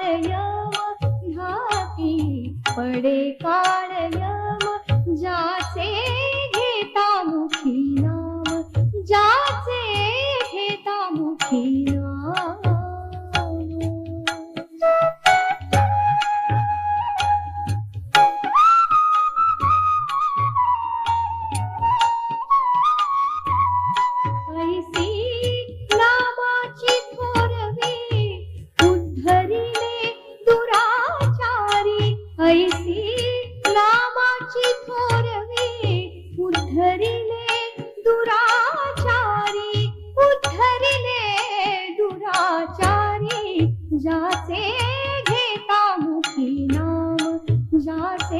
काळ यम घाती पडे काळ यम जात ज्याचे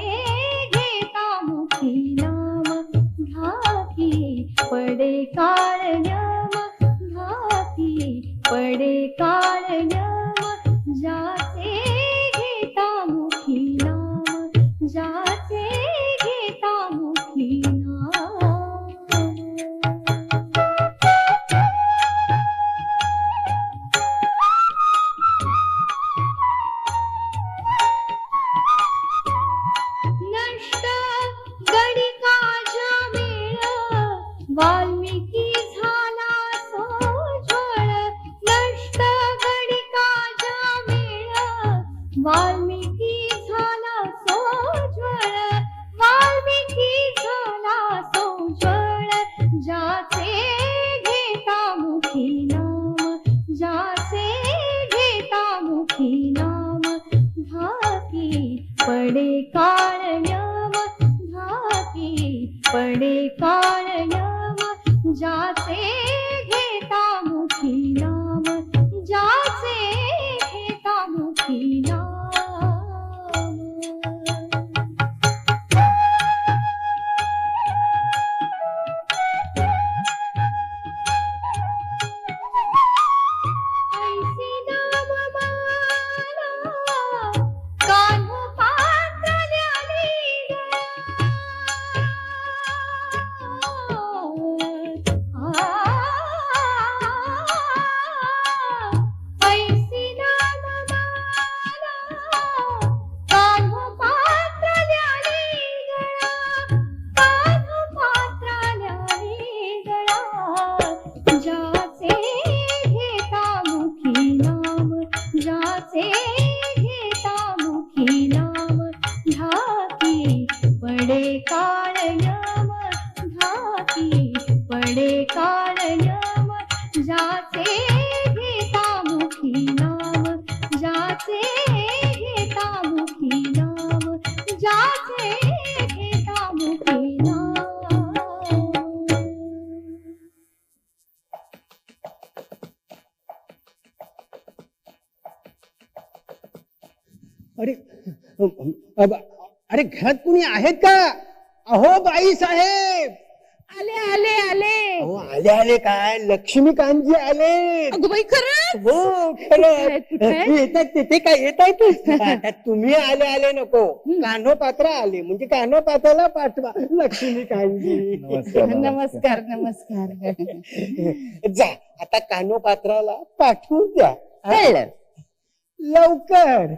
घेता मुखी नाम घाती पडे काळ यम घाती पडे काळ यम ज्याचे घेता मुखी नाम ज्याचे पडे पडे काळ यम ज्याचे घेता मुखी नाम ज्याचे घेता मुखी नाम ज्याचे घेता मुखी नाम अरे अब- अरे घरात कुणी आहेत का? अहो बाई साहेब! आले आले काय? लक्ष्मीकांतजी आले. अगं बाई खरं हो खरं. कुठे आहेत? येतात तिथे काय येत आहेत आता तुम्ही आले आले नको. कान्हो पात्र आले. म्हणजे कान्हो पात्राला पाठवा लक्ष्मीकांतजी. नमस्कार नमस्कार. जा आता कान्हो पात्राला पाठवून द्या. हा? कळलं. लवकर.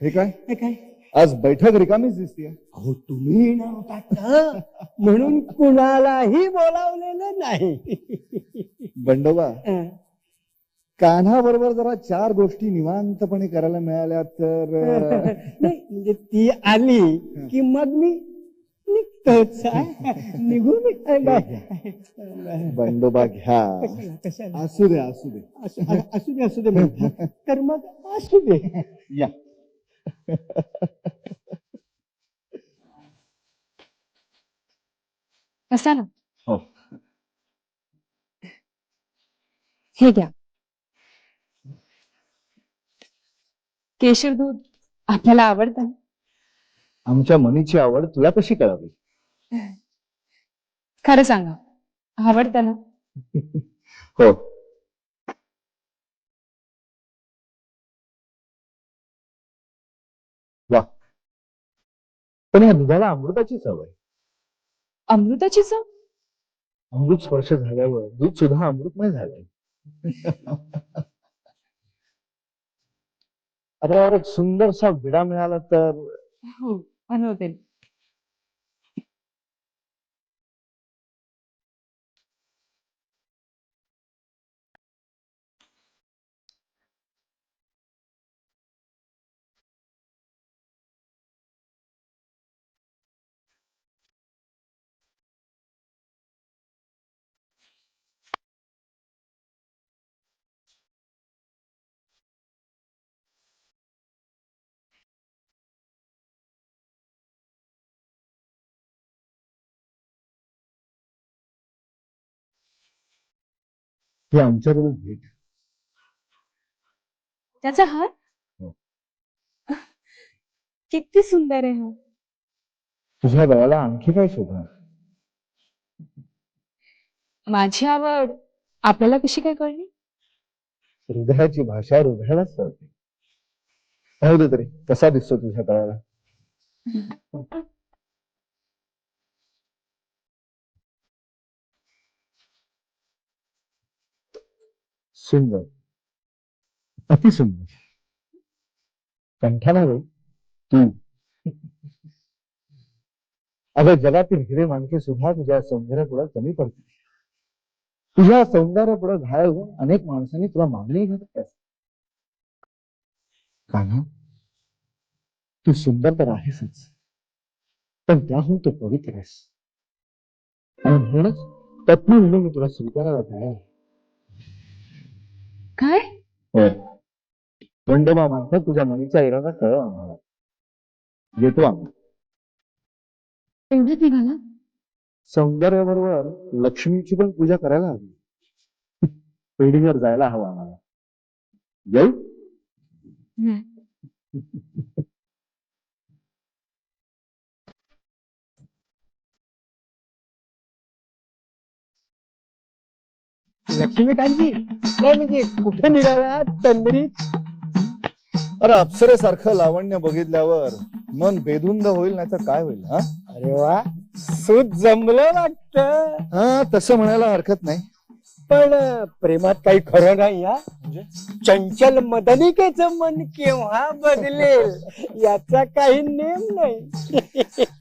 हे काय? काय? आज बैठक रिकामीच दिसतीये. अहो तुम्ही ना म्हणून कुणालाही बोलावलेलं नाही. बंडोबा कान्हा बरोबर जरा चार गोष्टी निवांतपणे करायला मिळाल्या तर नाही म्हणजे ती आली की मग मी निघतोच. निघून बंडोबा घ्या. असू दे असू दे. असू दे असू दे तर मग असू दे. या. कसा ना हो हे घ्या केशर दूध आपल्याला आवडतं? आमच्या मनीची आवड तुला कशी कळावी? खरं सांगा. आवडतं ना? हो. वा. पण या दुधाला अमृताची चव आहे. अमृताची चव? अमृत स्पर्श झाल्यावर दूध सुद्धा अमृतमय झालंय. पत्रावर एक सुंदरसा विडा मिळाला तर? हो बनवते ही आमच्याकडून भेट त्याचा हार हो. किती सुंदर आहे हा. तुझ्या गळ्याला आणखी काय शोभणार? माझी आवड आपल्याला कशी काय कळली? हृदयाची भाषा हृदयालाच कळते. राहू दे तरी कसा दिसतो तुझ्या गळ्याला? सुंदर. अतिसुंदर. कंठाला रे तू अगं जगातील हिरे माणके सुद्धा तुझ्या सौंदर्य पुढे कमी पडते तुझ्या सौंदर्य पुढे घायल होऊन अनेक माणसांनी तुला मागणी घालत कान्हा तू सुंदर तर आहेसच पण त्याहून तू पवित्र आहेस. आणि म्हणूनच तत्म म्हणून मी तुला स्वीकारायला तयार आहे. काय? बंडोबा माणसं तुझ्या मनीचा इरादा कळ आम्हाला येतो आम्ही. एवढंच निघाला? सौंदर्याबरोबर लक्ष्मीची पण पूजा करायला हवी. पेढीवर जायला हवं आम्हाला. जाऊ लक्ष्मीकांतजी काय म्हणजे कुठे निघाला? तंद्रीत. अरे अप्सरेसारखं लावण्य बघितल्यावर मन बेधुंद होईल नाही तर काय होईल हा? अरे वा सूत जमलं वाटत. हा तसं म्हणायला हरकत नाही. पण प्रेमात काही खरं नाही हा? चंचल मदनिकेचं मन केव्हा बदलेल याचा काही नेम नाही.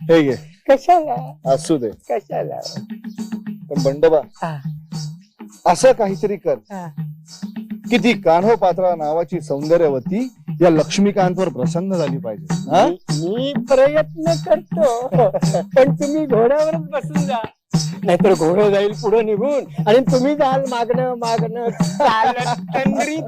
हे घे. कशाला? असू दे. कशाला? पण बंडोबा हा, असं काहीतरी कर. की ती कान्हो पात्रा नावाची सौंदर्यवती या लक्ष्मीकांतवर प्रसन्न झाली पाहिजे. हा? मी मी प्रयत्न करतो. पण तुम्ही घोड्यावरच बसून जा. नाहीतर घोडं जाईल पुढे निघून. आणि तुम्ही जाल मागणं मागणं. चालत तंद्रीत